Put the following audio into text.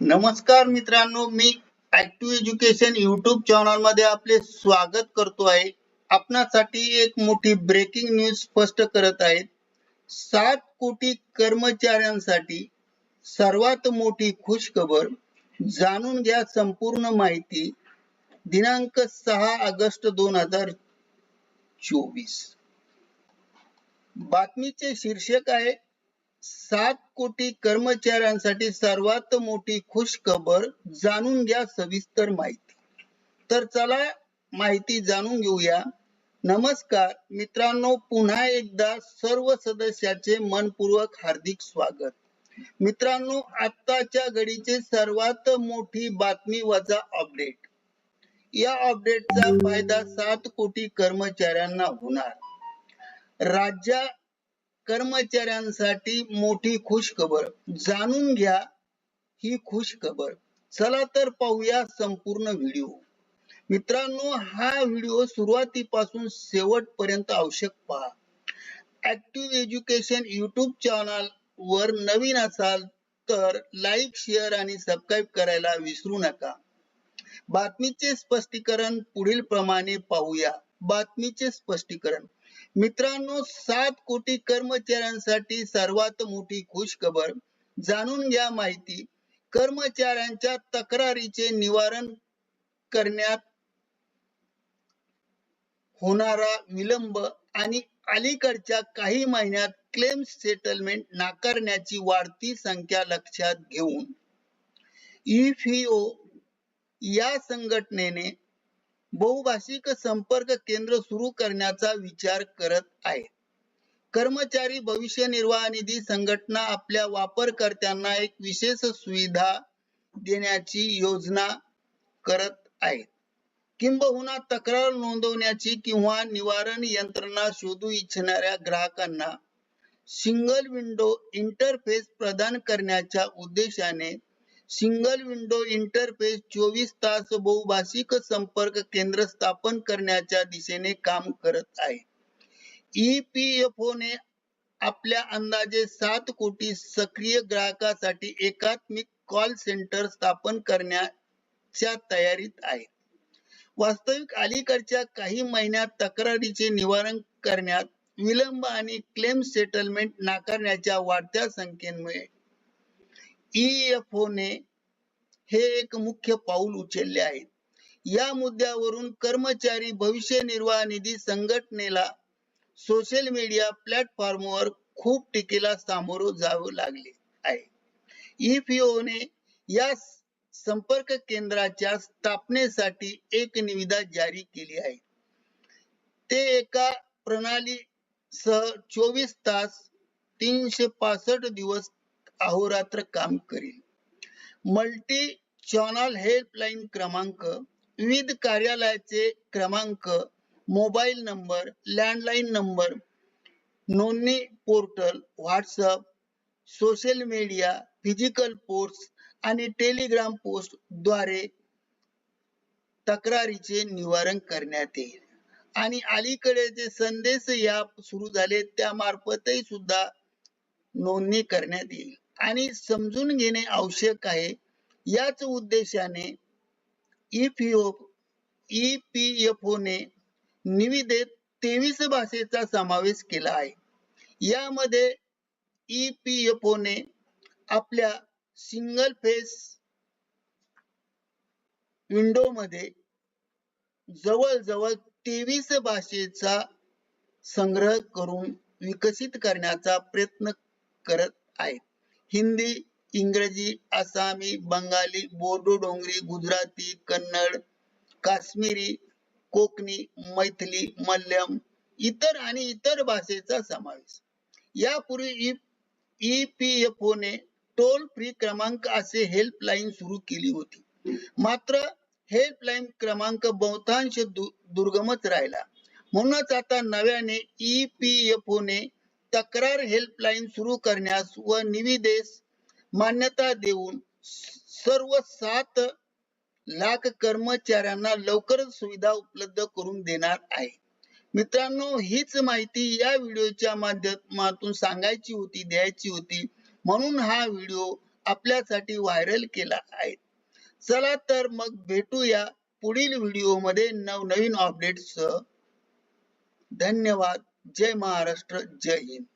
नमस्कार मित्रांनो मी ऍक्टिव्ह एज्युकेशन युट्यूब चॅनलमध्ये आपले स्वागत करतो आहे. आपणासाठी एक मोठी ब्रेकिंग न्यूज स्पष्ट करत आहेत सात कोटी कर्मचाऱ्यांसाठी सर्वात मोठी खुशखबर जाणून घ्या संपूर्ण माहिती. दिनांक सहा ऑगस्ट दोन हजार चोवीस. बातमीचे शीर्षक आहे सात कोटी कर्मचाऱ्यांसाठी सर्वात मोठी खुशखबर जाणून घ्या सविस्तर माहिती. तर चला माहिती जाणून घेऊया. नमस्कार मित्रांनो पुन्हा एकदा सर्व सदस्याचे मनपूर्वक हार्दिक स्वागत. मित्रांनो आत्ताच्या घडीचे सर्वात मोठी बातमी वजा अपडेट. या अपडेटचा फायदा सात कोटी कर्मचाऱ्यांना होणार. राज्या कर्मचाऱ्यांसाठी मोठी खुश खबर जाणून घ्या ही खुश खबर चला तर पाहूया संपूर्ण व्हिडिओ. मित्रांनो हा व्हिडिओ सुरुवातीपासून शेवटपर्यंत आवश्यक पहा. ऍक्टिव्ह एज्युकेशन युट्यूब चॅनल वर नवीन असाल तर लाईक शेअर आणि सबस्क्राईब करायला विसरू नका. बातमीचे स्पष्टीकरण पुढील प्रमाणे पाहूया. बातमीचे स्पष्टीकरण. मित्रांनो सात कोटी कर्मचाऱ्यांसाठी सर्वात मोठी खुशखबर जाणून घ्या माहिती. कर्मचाऱ्यांच्या तक्रारीचे निवारण करण्यात होणारा विलंब आणि अलीकडच्या काही महिन्यात क्लेम सेटलमेंट नाकारण्याची वाढती संख्या लक्षात घेऊन. ईफीओ या संघटनेने बहुभाषिक संपर्क केंद्र सुरू करण्याचा विचार करत आहे. कर्मचारी भविष्य निर्वाह निधी संघटना आपल्या वापरकर्त्यांना एक विशेष सुविधा देण्याची योजना करत आहे. किंबहुना तक्रार नोंदवण्याची किंवा निवारण यंत्रणा शोधू इच्छिणाऱ्या ग्राहकांना सिंगल विंडो इंटरफेस प्रदान करण्याच्या उद्देशाने सिंगल विंडो इंटरफेस चोवीस तास बहुभाषिक संपर्क केंद्र स्थापन करण्याच्या दिशेने काम करत आहे. ईपीएफओ ने आपल्या अंदाजे सात कोटी सक्रिय ग्राहकासाठी एकात्मिक कॉल सेंटर स्थापन करण्याच्या तयारीत आहे. वास्तविक अलीकडच्या काही महिन्यात तक्रारीचे निवारण करण्यात विलंब आणि क्लेम सेटलमेंट नाकारण्याच्या वाढत्या संख्येमुळे ईएफओने हे एक मुख्य पाऊल उचलले आहे. या मुद्द्यावरून कर्मचारी भविष्य निर्वाह निधी संघटनेला सोशल मीडिया प्लॅटफॉर्मवर खूप टीकेला सामोरं जावं लागले आहे. ईपीओने ने या संपर्क केंद्राच्या स्थापनेसाठी एक निविदा जारी केली आहे. ते एका प्रणाली सह चोवीस तास तीनशे पासष्ट दिवस अहोरात्र काम करील मल्टी चॅनल हेल्पलाईन क्रमांक विविध कार्यालयाचे क्रमांक मोबाईल नंबर लँडलाईन नंबर नोंदणी portal WhatsApp social media physical post आणि टेलिग्राम पोस्टद्वारे तक्रारीचे निवारण करण्यात येईल. आणि अलीकडे जे संदेश या सुरू झाले त्यामार्फतही सुद्धा नोंदणी करण्यात येईल. आणि समजून घेणे आवश्यक आहे. याच उद्देशाने इपीओ EPFO ने निविदेत तेवीस भाषेचा समावेश केला आहे. यामध्ये EPFO ने आपल्या सिंगल फेस विंडो मध्ये जवळजवळ तेवीस भाषेचा संग्रह करून विकसित करण्याचा प्रयत्न करत आहे हिंदी इंग्रजी आसामी बंगाली बोडो डोंगरी गुजराती कन्नड काश्मीरी कोकणी मैथिली मल्याळम इतर आणि इतर भाषेचा समावेश. यापूर्वी EPFO ने टोल फ्री क्रमांक असे हेल्पलाईन सुरू केली होती. मात्र हेल्पलाईन क्रमांक बहुतांश दुर्गमच राहिला. म्हणूनच आता नव्याने EPFO ने तक्रार हेल्पलाईन सुरू करण्यास व निविदेस मान्यता देऊन सर्व सात लाख कर्मचाऱ्यांना लवकरच सुविधा उपलब्ध करून देणार आहे. मित्रांनो हीच माहिती या व्हिडिओच्या माध्यमातून सांगायची होती द्यायची होती. म्हणून हा व्हिडिओ आपल्यासाठी व्हायरल केला आहे. चला तर मग भेटूया पुढील व्हिडिओमध्ये नवनवीन अपडेट्स धन्यवाद. जय महाराष्ट्र जय हिंद.